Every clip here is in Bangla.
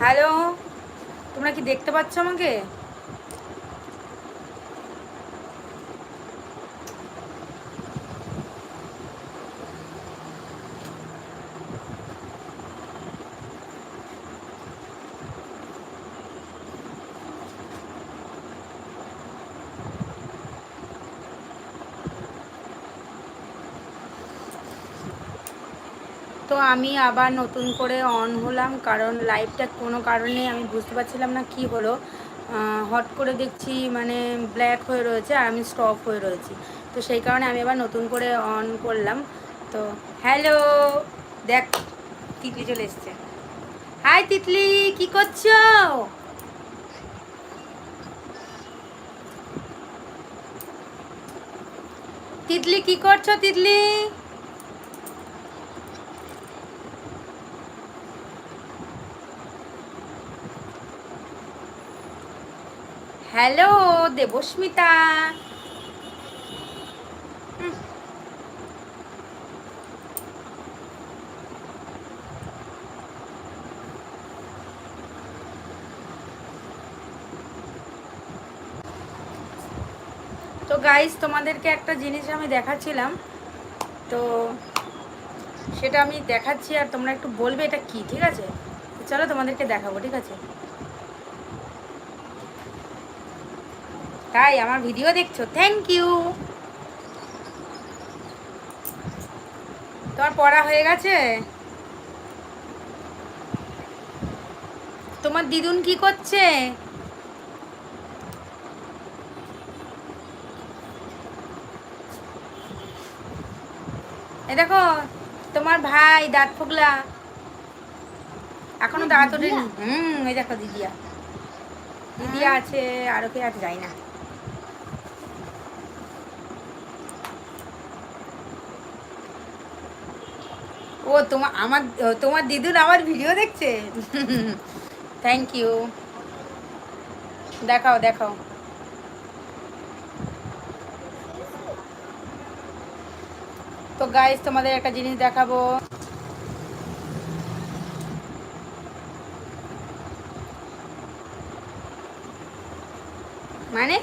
হ্যালো তোমরা কি দেখতে পাচ্ছ আমাকে তো আমি আবার নতুন করে অন হলাম, কারণ লাইভটা কোনো কারণে আমি বুঝতে পারছিলাম না কি হলো। হট করে দেখছি মানে ব্ল্যাক হয়ে রয়েছে আর আমি স্টপ হয়ে রয়েছি। তো সেই কারণে আমি আবার নতুন করে অন করলাম। তো হ্যালো দেখ তিতলি চলে এসছে। হাই তিতলি, কি করছ? তিতলি, কি করছ তিতলি? হ্যালো, দেবস্মিতা। তো গাইস তোমাদেরকে একটা জিনিস আমি দেখাচ্ছিলাম। তো সেটা আমি দেখাচ্ছি আর তোমরা একটু বলবে এটা কি, ঠিক আছে? চলো তোমাদেরকে দেখাবো, ঠিক আছে? তাই আমার ভিডিও দেখছ। থ্যাংক ইউ তোমার পড়া হয়ে গেছে? তোমার দিদুন কি করছে? এ দেখো তোমার ভাই দাঁত ফুগলা এখনও দাঁত ওঠেনি। হুম এই দেখো দিদিয়া। দিদিয়া আছে আরও কে আছে যাই না। ও তোমার আমার তোমার দিদুর আমার ভিডিও দেখছে? থ্যাংক ইউ দেখাও দেখাও। তো গাইজ তোমাদের একটা জিনিস দেখাবো। মানে?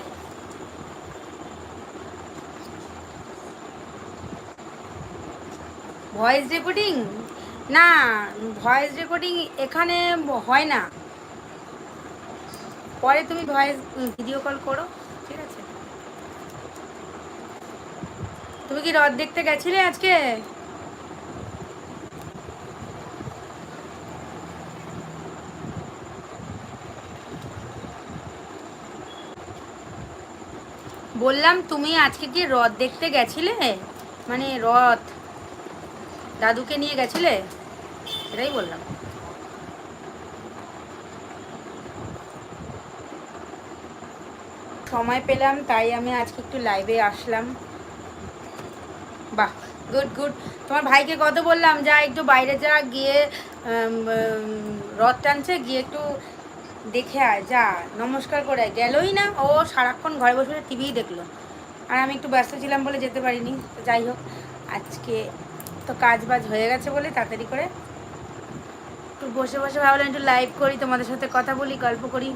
ভয়েস রেকর্ডিং না ভয়েস রেকর্ডিং এখানে হয় না। পরে তুমি ভয়েস ভিডিও কল করো, ঠিক আছে? তুমি কি রথ দেখতে গেছিলে আজকে? বললাম, তুমি আজকে কি রথ দেখতে গেছিলে? মানে রথ। দাদুকে নিয়ে গেছিলে? এটাই বললাম। সময় পেলাম, তাই আমি আজকে একটু লাইভে আসলাম। বাহ গুড গুড তোমার ভাইকে কত বললাম? যা একটু বাইরে যা, গিয়ে রথ টানছে, গিয়ে একটু দেখে আয়, যা, নমস্কার করে গেলই না, ও সারাক্ষণ ঘরে বসে টিভিই দেখল। আর আমি একটু ব্যস্ত ছিলাম বলে যেতে পারিনি যাই হোক, আজকে তো কাজ বাজ হয়ে গেছে বলে তাড়াতাড়ি করে একটু বসে বসে ভাবলাম, একটু লাইভ করি, তোমাদের সাথে কথা বলি, গল্প করি।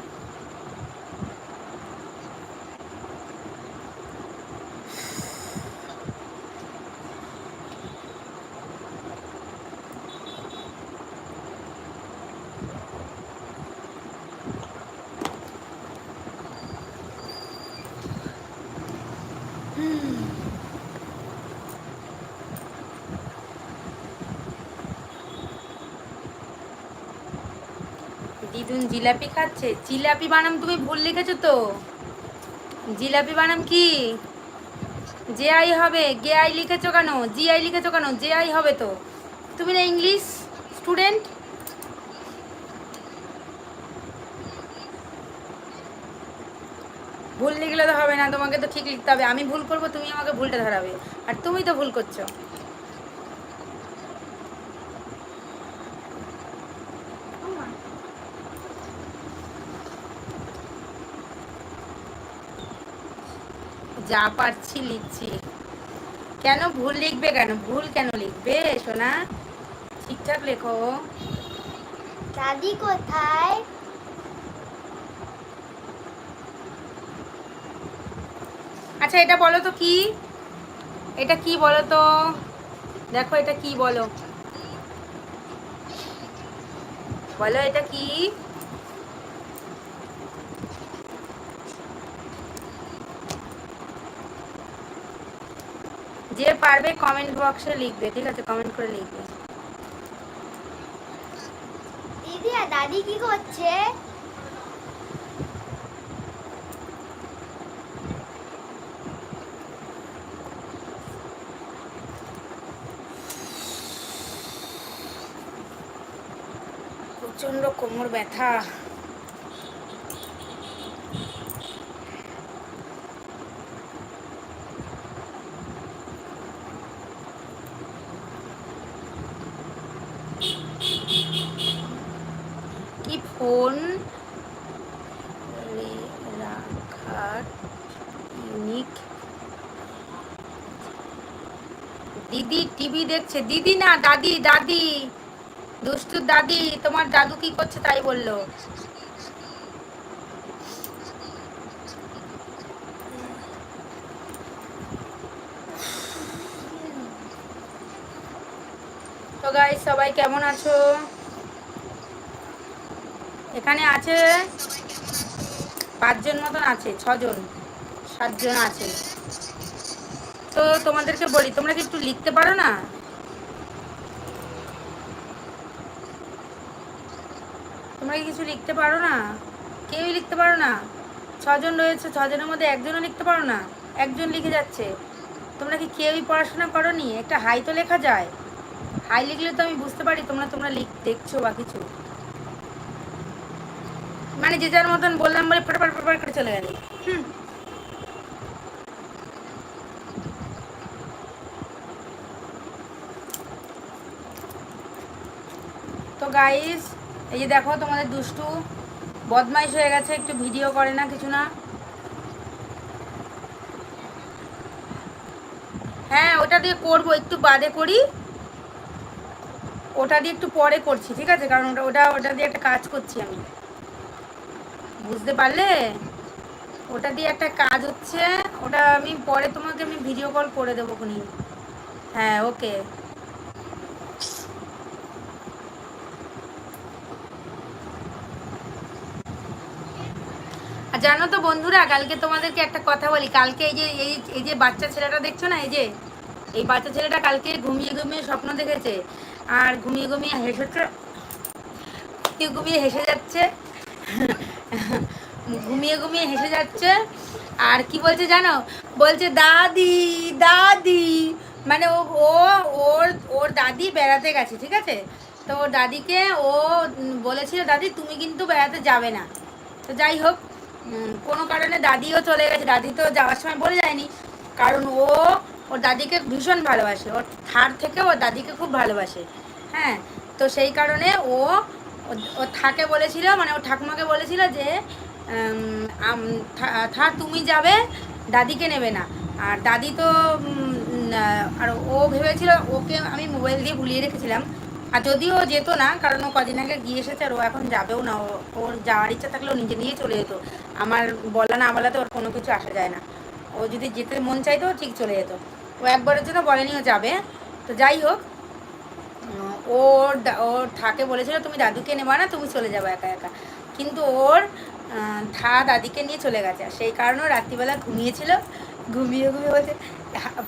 দিদুন জিলাপি খাচ্ছে। জিলাপি বানাম তুমি ভুল লিখেছো তো? জিলাপি বানাম কি? জে আই হবে, গে আই লিখেছো কেন? জি আই লিখেছো কেন? জে আই হবে তো। তুমি না ইংলিশ স্টুডেন্ট? ভুল লিখলে তো হবে না, তোমাকে তো ঠিক লিখতে হবে। আমি ভুল করব, তুমি আমাকে ভুলটা ধরাবে। আর তুমি তো ভুল করছ। যা পারছি লিখছি। কেন ভুল লিখবে কেন? ভুল কেন লিখবে সোনা? ঠিকঠাক লেখো। দাদি কোথায়? আচ্ছা এটা বলো তো কি? এটা কি বলো তো? দেখো এটা কি বলো? বলো এটা কি? যে পারবে কমেন্ট বক্সে লিখবে ঠিক আছে? কমেন্ট করে লিখবে। দিদি আর দাদি কি করছে? প্রচণ্ড কোমর ব্যথা কি ফোন রাখার ইউনিক দিদি দেখছে দিদি না, দাদি দাদি দুষ্টুর দাদি, তোমার দাদু কি করছে তাই বলল? সবাই কেমন আছো? এখানে আছে পাঁচজন মতন আছে, ছজন, সাতজন আছে। তো তোমাদেরকে বলি, তোমরা কি একটু লিখতে পারো না? তোমরা কি কিছু লিখতে পারো না? কেউই লিখতে পারো না। ছজন রয়েছে ছজনের মধ্যে একজনও লিখতে পারো না। একজন লিখে যাচ্ছে। তোমরা কি কেউই পড়াশোনা করো নি একটা হাই তো লেখা যায়। হাই লিখলে তো আমি বুঝতে পারি তোমরা তোমরা লিখ দেখছ বা কিছু। মানে যে যার মতন বললাম বলে ফটাফট ফটাফট করে চলে গেলে। হুম। তো গাইস এই যে দেখো, তোমাদের দুষ্টু বদমাইশ হয়ে গেছে, একটু ভিডিও করে না, কিছু না। হ্যাঁ ওটা দিয়ে করব, একটু বাদে করি। ওটা দিয়ে একটু পরে করছি, ঠিক আছে? কারণ ওটা ওটা ওটা দিয়ে একটা কাজ করছি আমি। বুঝতে পারলে? ওটা দিয়ে একটা কাজ হচ্ছে, ওটা আমি পরে তোমাকে আমি ভিডিও কল করে দেবো খুনি। হ্যাঁ ওকে আর জানো তো বন্ধুরা, কালকে তোমাদেরকে একটা কথা বলি। কালকে এই যে, এই এই যে বাচ্চা ছেলেটা দেখছ না, এই যে? এই বাচ্চা ছেলেটা কালকে ঘুমিয়ে ঘুমিয়ে স্বপ্ন দেখেছে। আর ঘুমিয়ে ঘুমিয়ে হেসেছে ঘুমিয়ে ঘুমিয়ে হেসে যাচ্ছে। ঘুমিয়ে ঘুমিয়ে হেসে যাচ্ছে। আর কি বলছে জানো? বলছে, দাদি দাদি। মানে ও, ওর ওর দাদি বেড়াতে গেছে, ঠিক আছে? তো ওর দাদিকে ও বলেছিল, দাদি, তুমি কিন্তু বেড়াতে যাবে না। তো যাই হোক কোনো কারণে দাদিও চলে গেছে। দাদি তো যাওয়ার সময় বলে যায়নি। কারণ ও, ওর দাদিকে ভীষণ ভালোবাসে। ওর থার থেকে ওর দাদিকে খুব ভালোবাসে। হ্যাঁ তো সেই কারণে ও, ও- থাকে বলেছিল মানে ও ঠাকুমাকে বলেছিল যে থার তুমি যাবে, দাদিকে নেবে না। আর দাদি তো আর ও ভেবেছিল, ওকে আমি মোবাইল দিয়ে ভুলিয়ে রেখেছিলাম। আর যদিও যেত না, কারণ ও কদিন আগে গিয়ে এসেছে, আর ও এখন যাবেও না। ওর যাওয়ার ইচ্ছা থাকলে ও নিজে নিয়ে চলে যেত। আমার বলা না বলাতে ওর কোনো কিছু আসা যায় না। ও যদি যেতে মন চাইতো ঠিক চলে যেত। ও একবারের জন্য বলেনি ও যাবে। তো যাই হোক ওর ওর থাকে বলেছিল, তুমি দাদুকে নেবা না, তুমি চলে যাবে একা একা। কিন্তু ওর থা দাদিকে নিয়ে চলে গেছে। সেই কারণে রাত্রিবেলা ঘুমিয়েছিল। ঘুমিয়ে ঘুমিয়ে বলছে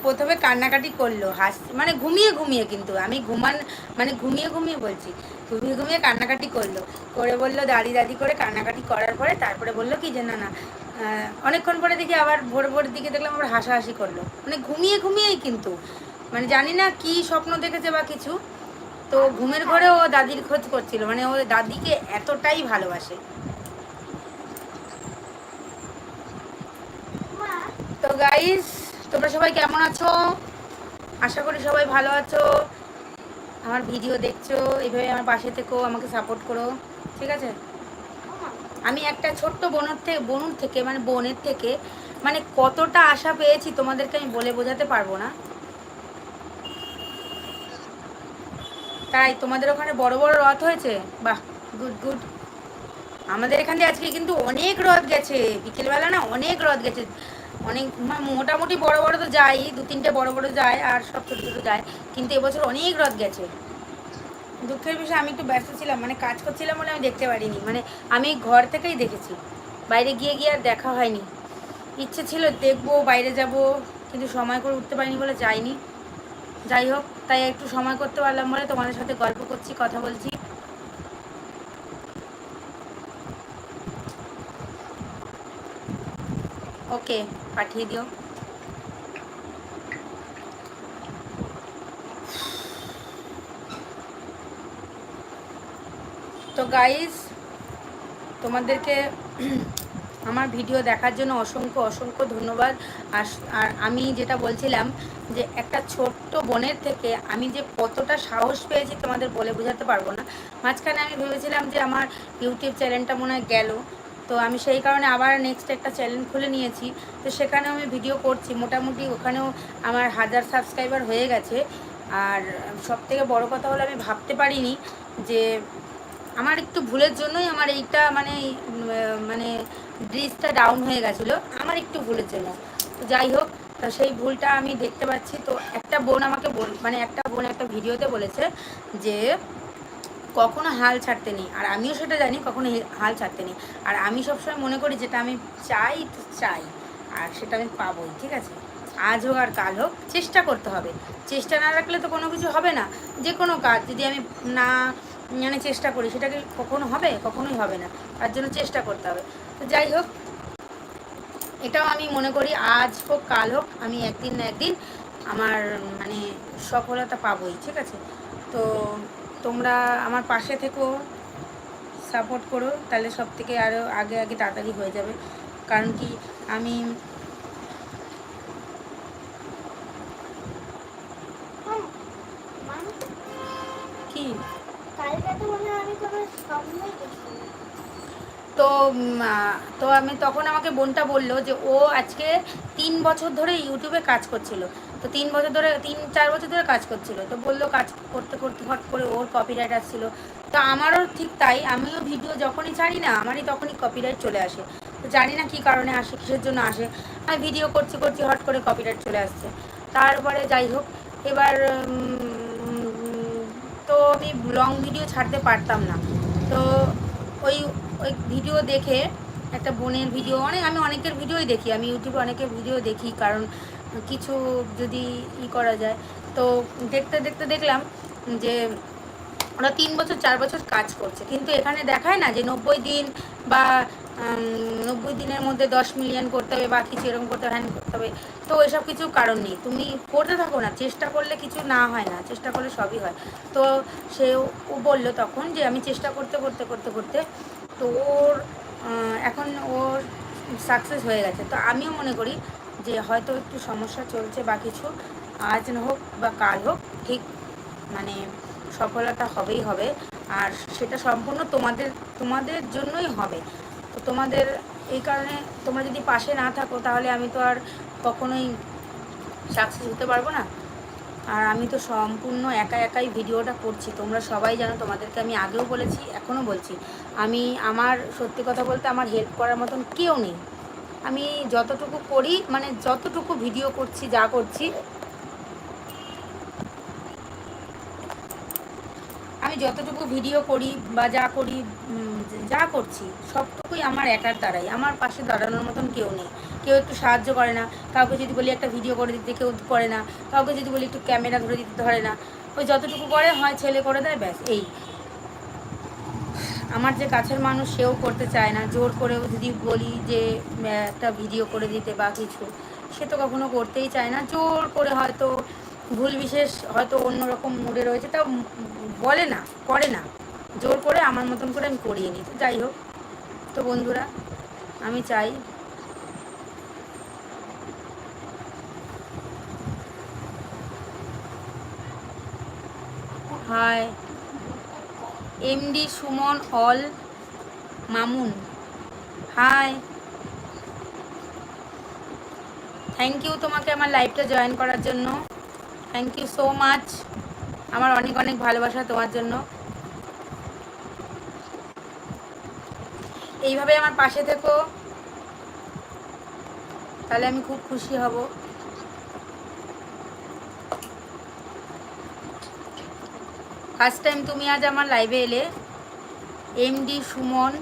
প্রথমে কান্নাকাটি করল হাস মানে ঘুমিয়ে ঘুমিয়ে কিন্তু। আমি ঘুমান মানে ঘুমিয়ে ঘুমিয়ে বলছি। ঘুমিয়ে ঘুমিয়ে কান্নাকাটি করল। করে বলল দাদি দাদি করে কান্নাকাটি করার পরে তারপরে বলল কি যে, না না অনেকক্ষণ পরে দেখি আবার ভোর ভোর দিকে দেখলাম আবার হাসাহাসি করল। মানে ঘুমিয়ে ঘুমিয়েই কিন্তু। মানে জানি না কি স্বপ্ন দেখেছে বা কিছু। তো ঘুমের ঘরে ও দাদির খোঁজ করছিল। মানে ও দাদিকে এতটাই ভালোবাসে। তো গাইস তোমরা সবাই কেমন আছো? আশা করি সবাই ভালো আছো। আমার ভিডিও দেখছ, এইভাবে আমার পাশে থেকেও আমাকে সাপোর্ট করো, ঠিক আছে? আমি একটা ছোট্ট বোনের থেকে বোনুর থেকে মানে বোনের থেকে মানে কতটা আশা পেয়েছি তোমাদেরকে আমি বলে বোঝাতে পারব না। তাই তোমাদের ওখানে বড় বড় রথ হয়েছে? বাহ গুড গুড আমাদের এখান দিয়ে আজকে কিন্তু অনেক রথ গেছে। বিকেলবেলা না অনেক রথ গেছে। অনেক মা- মোটামুটি বড় বড় তো যায়, দু তিনটে বড় বড় যায় আর সব ছোটো ছোটো যায়। কিন্তু এবছর অনেক রথ গেছে। দুঃখের বিষয়, আমি একটু ব্যস্ত ছিলাম মানে কাজ করছিলাম বলে আমি দেখতে পারিনি। মানে আমি ঘর থেকেই দেখেছি। বাইরে গিয়ে গিয়ে আর দেখা হয়নি। ইচ্ছে ছিল দেখব, বাইরে যাব, কিন্তু সময় করে উঠতে পারিনি বলে যাইনি। যাই হোক, তাই একটু সময় করতে পারলাম বলে তোমাদের সাথে গল্প করছি, কথা বলছি। ওকে। পাঠিয়ে দিও। তো গাইস তোমাদেরকে আমার ভিডিও দেখার জন্য অসংখ্য অসংখ্য ধন্যবাদ। আর আমি যেটা বলছিলাম যে একটা ছোট্ট বোনের থেকে আমি যে কতটা সাহস পেয়েছি তোমাদের বলে বোঝাতে পারব না। মাঝখানে আমি ভেবেছিলাম যে আমার ইউটিউব চ্যানেলটা মনে হয় গেল। তো আমি সেই কারণে আবার নেক্সট একটা চ্যানেল খুলে নিয়েছি। তো সেখানেও আমি ভিডিও করছি। মোটামুটি ওখানেও আমার হাজার সাবস্ক্রাইবার হয়ে গেছে। আর সব থেকে বড়ো কথা হলো আমি ভাবতে পারিনি যে আমার একটু ভুলের জন্যই আমার এইটা মানে মানে ব্রিজটা ডাউন হয়ে গেছিল। আমার একটু ভুলের জন্য। তো যাই হোক, তা সেই ভুলটা আমি দেখতে পাচ্ছি। তো একটা বোন আমাকে বল মানে একটা বোন একটা ভিডিওতে বলেছে যে কখনো হাল ছাড়তে নেই। আর আমিও সেটা জানি, কখনো হাল ছাড়তে নেই। আর আমি সবসময় মনে করি যেটা আমি চাই তো চাই, আর সেটা আমি পাবোই, ঠিক আছে? আজ হোক আর কাল হোক, চেষ্টা করতে হবে। চেষ্টা না রাখলে তো কোনো কিছু হবে না। যে কোনো কাজ যদি আমি না মানে চেষ্টা করি সেটাকে কখনো হবে? কখনোই হবে না। তার জন্য চেষ্টা করতে হবে। তো যাই হোক, এটাও আমি মনে করি আজ হোক, কাল হোক, আমি একদিন না একদিন আমার মানে সফলতা পাবোই, ঠিক আছে? তো তোমরা আমার পাশে থেকো সাপোর্ট করো, তাহলে সব থেকে আরও আগে আগে তাড়াতাড়ি হয়ে যাবে। কারণ কি, আমি কি? তো তো আমি তখন আমাকে বোনটা বলল যে, ও আজকে তিন বছর ধরে ইউটিউবে কাজ করছিল। তো তিন বছর ধরে, তিন, চার বছর ধরে কাজ করছিল। তো বলল কাজ করতে করতে হট করে ওর কপিরাইট আসছিল। তো আমারও ঠিক তাই, আমিও ভিডিও যখনই ছাড়ি না, আমারই তখনই কপিরাইট চলে আসে। তো জানি না কী কারণে আসে, কিসের জন্য আসে। আমি ভিডিও করছি করছি হট করে কপিরাইট চলে আসছে। তারপরে যাই হোক, এবার তো আমি লং ভিডিও ছাড়তে পারতাম না। তো ওই ওই ভিডিও দেখে একটা বোনের ভিডিও অনেক, আমি অনেকের ভিডিওই দেখি, আমি ইউটিউবে অনেকের ভিডিও দেখি। কারণ কিছু যদি ই করা যায়। তো দেখতে দেখতে দেখলাম যে ওরা তিন বছর, চার বছর কাজ করছে। কিন্তু এখানে দেখায় না যে নব্বই দিন বা নব্বই দিনের মধ্যে দশ মিলিয়ন করতে হবে বা কিছু এরকম করতে হবে, হ্যান করতে হবে। তো এসব কিছু কারণ নেই। তুমি করতে থাকো না, চেষ্টা করলে কিছু না হয় না, চেষ্টা করলে সবই হয়। তো সে ও বলল তখন যে আমি চেষ্টা করতে করতে করতে করতে তো ওর এখন ওর সাকসেস হয়ে গেছে। তো আমিও মনে করি যে হয়তো একটু সমস্যা চলছে বা কিছু, আজ হোক বা কাল হোক, ঠিক মানে সফলতা হবেই হবে। আর সেটা সম্পূর্ণ তোমাদের তোমাদের জন্যই হবে। তো তোমাদের এই কারণে তোমরা যদি পাশে না থাকো, তাহলে আমি তো আর কখনোই সাকসেস হতে পারব না। আর আমি তো সম্পূর্ণ একা একাই ভিডিওটা করছি। তোমরা সবাই জানো, তোমাদেরকে আমি আগেও বলেছি, এখনও বলছি। আমি আমার সত্যি কথা বলতে আমার হেল্প করার মতন কেউ নেই। আমি যতটুকু করি মানে যতটুকু ভিডিও করছি, যা করছি, আমি যতটুকু ভিডিও করি বা যা করি যা করছি, সবটুকুই আমার একার দ্বারাই। আমার পাশে দাঁড়ানোর মতন কেউ নেই। কেউ একটু সাহায্য করে না। কাউকে যদি বলি একটা ভিডিও করে দিতে, কেউ করে না। কাউকে যদি বলি একটু ক্যামেরা ধরে দিতে ধরে না। ওই যতটুকু করে হয়, ছেলে করে দেয়, ব্যাস, এই। আমার যে কাছের মানুষ সেও করতে চায় না। জোর করেও যদি বলি যে একটা ভিডিও করে দিতে বা কিছু, সে তো কখনো করতেই চায় না। জোর করে হয়তো ভুল বিশেষ হয়তো অন্যরকম মুডে রয়েছে, তাও বলে না, করে না। জোর করে আমার মতন করে আমি করিয়ে নিই। তো যাই হোক, তো বন্ধুরা, আমি চাই hi MD Suman Al Mamun. Hi thank you তোমাকে আমার লাইভটা জয়েন করার জন্য। থ্যাংক ইউ সো মাচ আমার অনেক অনেক ভালোবাসা তোমার জন্য। এইভাবে আমার পাশে থেকো। তাহলে আমি খুব খুশি হব। ফার্স্ট টাইম তুমি আজ আমার লাইভে এলে এমডি সুমন।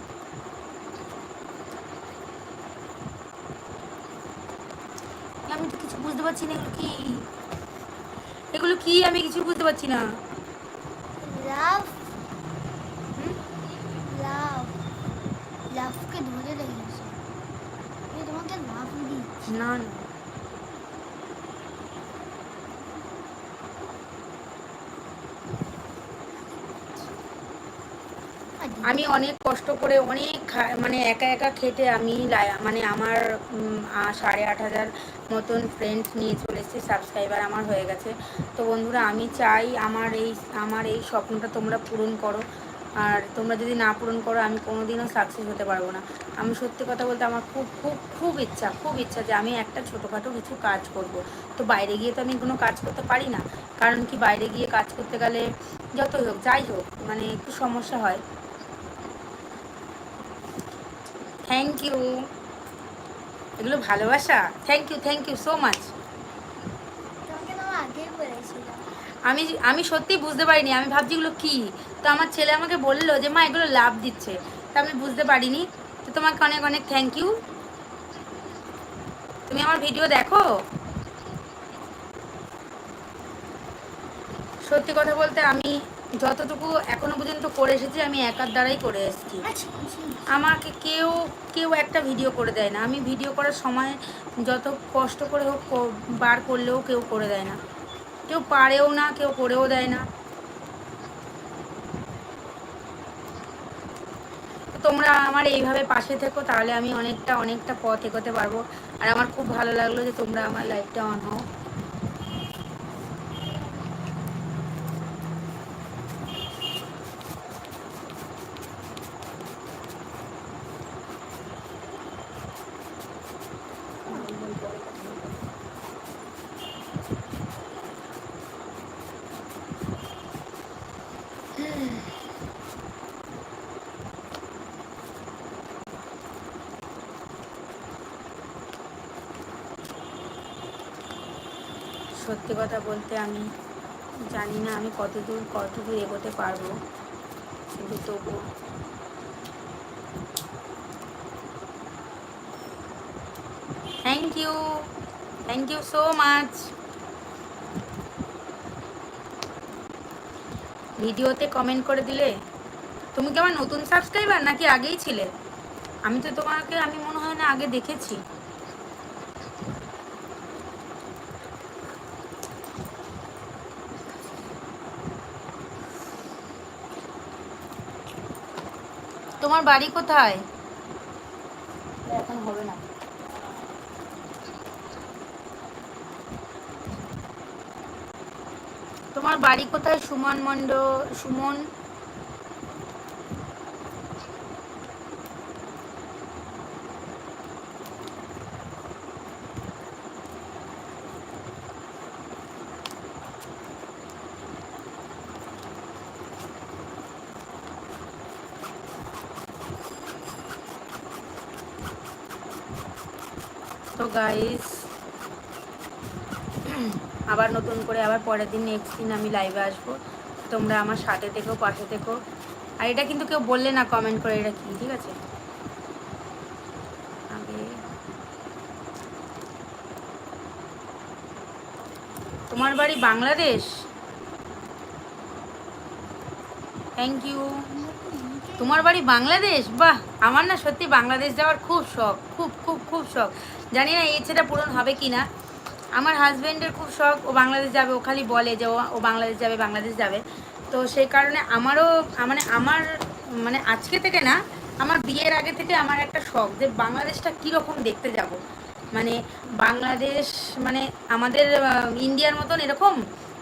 আমি তো কিছু বুঝতে পারছি না এগুলো কি? এগুলো কি? আমি কিছু বুঝতে পারছি না। লাভ লাভ লাভকে ধরে রেখেছে? আমি তোমাকে লাভ দিচ্ছি। না না। আমি অনেক কষ্ট করে অনেক মানে একা একা খেটে আমি মানে আমার সাড়ে আট হাজার মতন ফ্রেন্ডস নিয়ে চলে এসেছি সাবস্ক্রাইবার আমার হয়ে গেছে। তো বন্ধুরা, আমি চাই আমার এই আমার এই স্বপ্নটা তোমরা পূরণ করো। আর তোমরা যদি না পূরণ করো, আমি কোনোদিনও সাকসেস হতে পারব না। আমি সত্যি কথা বলতে আমার খুব খুব খুব ইচ্ছা খুব ইচ্ছা যে আমি একটা ছোটোখাটো কিছু কাজ করব। তো বাইরে গিয়ে তো আমি কোনো কাজ করতে পারি না। কারণ কি, বাইরে গিয়ে কাজ করতে গেলে যতই হোক, যাই হোক মানে একটু সমস্যা হয়। থ্যাংক ইউ এগুলো ভালোবাসা? Thank you thank you so much আমি আমি সত্যি বুঝতে পারিনি আমি ভাবছি এগুলো কী? তো আমার ছেলে আমাকে বলল যে মা এগুলো লাভ দিচ্ছে। তা আমি বুঝতে পারিনি। তো তোমাকে অনেক অনেক থ্যাংক ইউ তুমি আমার ভিডিও দেখো? সত্যি কথা বলতে আমি যতটুকু এখনও পর্যন্ত করে এসেছি আমি একার দ্বারাই করে এসেছি। আচ্ছা আচ্ছা। আমাকে কেউ কেউ একটা ভিডিও করে দেয় না। আমি ভিডিও করার সময় যত কষ্ট করে হোক বার করলেও কেউ করে দেয় না। কেউ পারেও না কেউ করেও দেয় না। তোমরা আমার এইভাবে পাশে থেকো তাহলে আমি অনেকটা অনেকটা পথ এগোতে পারব। আর আমার খুব ভালো লাগল যে তোমরা আমার লাইফটা অন হও। সত্যি কথা বলতে আমি জানি না আমি কতদূর কতদূর এগোতে পারব। কিন্তু তবু। Thank you thank you so much ভিডিওতে কমেন্ট করে দিলে। তুমি কি আমার নতুন সাবস্ক্রাইবার নাকি আগেই ছিলে? আমি তো তোমাকে, আমি মনে হয় না আগে দেখেছি। তোমার বাড়ি কোথায়? এখন হবে না। তোমার বাড়ি কোথায়? সুমন মন্ডল সুমন তো গাইস আবার নতুন করে আবার পরের দিন নেক্সট দিন আমি লাইভে আসব। তোমরা আমার সাথে থেকো, পাশে থেকো। আর এটা কিন্তু কেউ বললে না কমেন্ট করে এটা কি, ঠিক আছে? তোমার বাড়ি বাংলাদেশ? থ্যাংক ইউ তোমার বাড়ি বাংলাদেশ? বাহ, আমার না সত্যি বাংলাদেশ যাওয়ার খুব শখ, খুব খুব খুব শখ। জানি না এই ইচ্ছেটা পূরণ হবে কি না আমার হাজব্যান্ডের খুব শখ, ও বাংলাদেশ যাবে, ও খালি বলে যে ও বাংলাদেশ যাবে বাংলাদেশ যাবে। তো সেই কারণে আমারও মানে আমার মানে আজকে থেকে না, আমার বিয়ের আগে থেকে আমার একটা শখ যে বাংলাদেশটা কীরকম দেখতে যাব। মানে বাংলাদেশ মানে আমাদের ইন্ডিয়ার মতন এরকম,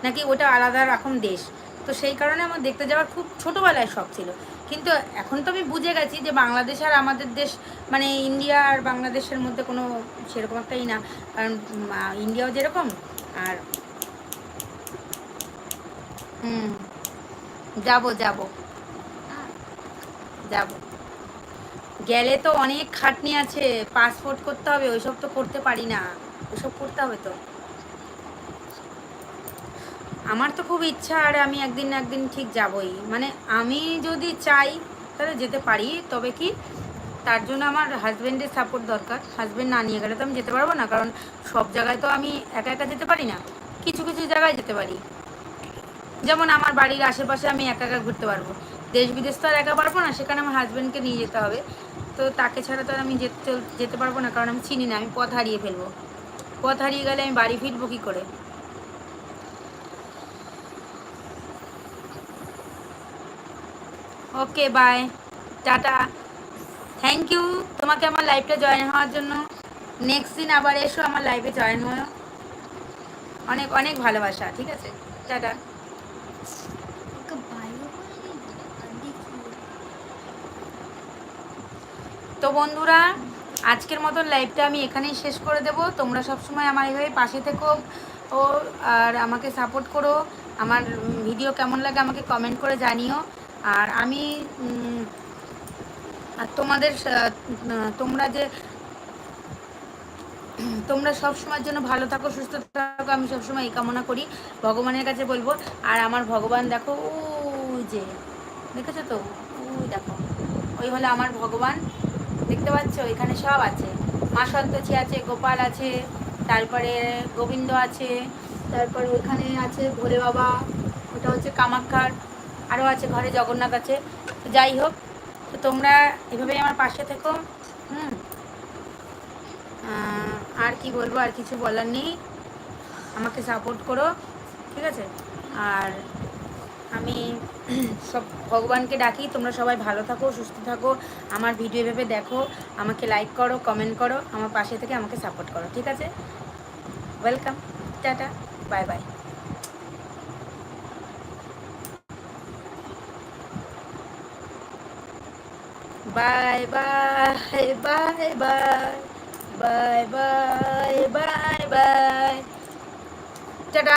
নাকি ওটা আলাদা রকম দেশ? তো সেই কারণে আমার দেখতে যাওয়ার খুব ছোটোবেলায় শখ ছিল। কিন্তু এখন তো আমি বুঝে গেছি যে বাংলাদেশ আর আমাদের দেশ মানে ইন্ডিয়া আর বাংলাদেশের মধ্যে কোনো সেরকম একটাই না। কারণ ইন্ডিয়াও যেরকম, আর হুম, যাব যাব। যাব। গেলে তো অনেক খাটনি আছে পাসপোর্ট করতে হবে, ওইসব তো করতে পারি না। ওইসব করতে হবে তো। আমার তো খুব ইচ্ছা, আর আমি একদিন না একদিন ঠিক যাবই। মানে আমি যদি চাই তাহলে যেতে পারি, তবে কি তার জন্য আমার হাজব্যান্ডের সাপোর্ট দরকার। হাজব্যান্ড না নিয়ে গেলে তো আমি যেতে পারব না, কারণ সব জায়গায় তো আমি একা একা যেতে পারি না। কিছু কিছু জায়গায় যেতে পারি। যেমন আমার বাড়ির আশেপাশে আমি একা একা ঘুরতে পারব। দেশ বিদেশ তো আর একা পারব না, সেখানে আমার হাজব্যান্ডকে নিয়ে যেতে হবে। তো তাকে ছাড়া তো আর আমি যেতে যেতে পারব না, কারণ আমি চিনি না, আমি পথ হারিয়ে ফেলব। পথ হারিয়ে গেলে আমি বাড়ি ফিরবো কী করে? Okay bye tata. Thank you তোমাকে আমার লাইভটা জয়েন হওয়ার জন্য। নেক্সট দিন আবার এসো আমার লাইভে জয়েন হয়ে অনেক অনেক ভালোবাসা, ঠিক আছে? টাটা। তো বন্ধুরা, আজকের মতন লাইভটা আমি এখানেই শেষ করে দেব। তোমরা সবসময় আমার এইভাবে পাশে থেকো ও, আর আমাকে সাপোর্ট করো। আমার ভিডিও কেমন লাগে আমাকে কমেন্ট করে জানিও। আর আমি আর তোমাদের তোমরা যে, তোমরা সব সময়ের জন্য ভালো থাকো, সুস্থ থাকো, আমি সবসময় এই কামনা করি, ভগবানের কাছে বলব। আর আমার ভগবান দেখো, ওই যে, দেখেছ তো? ওই দেখো, ওই হলো আমার ভগবান, দেখতে পাচ্ছ? এখানে সব আছে। মা সন্তোষী আছে, গোপাল আছে, তারপরে গোবিন্দ আছে, তারপরে ওইখানে আছে ভোলে বাবা, ওটা হচ্ছে কামাক্ষার। আরও আছে, ঘরে জগন্নাথ আছে। তো যাই হোক, তো তোমরা এভাবেই আমার পাশে থেকো। হুম। আর কি বলব, আর কিছু বলার নেই। আমাকে সাপোর্ট করো, ঠিক আছে? আর আমি সব ভগবানকে ডাকি, তোমরা সবাই ভালো থাকো, সুস্থ থাকো। আমার ভিডিও এভাবে দেখো, আমাকে লাইক করো কমেন্ট করো, আমার পাশে থেকে আমাকে সাপোর্ট করো, ঠিক আছে? Welcome tata bye bye bye bye bye bye bye bye bye bye tata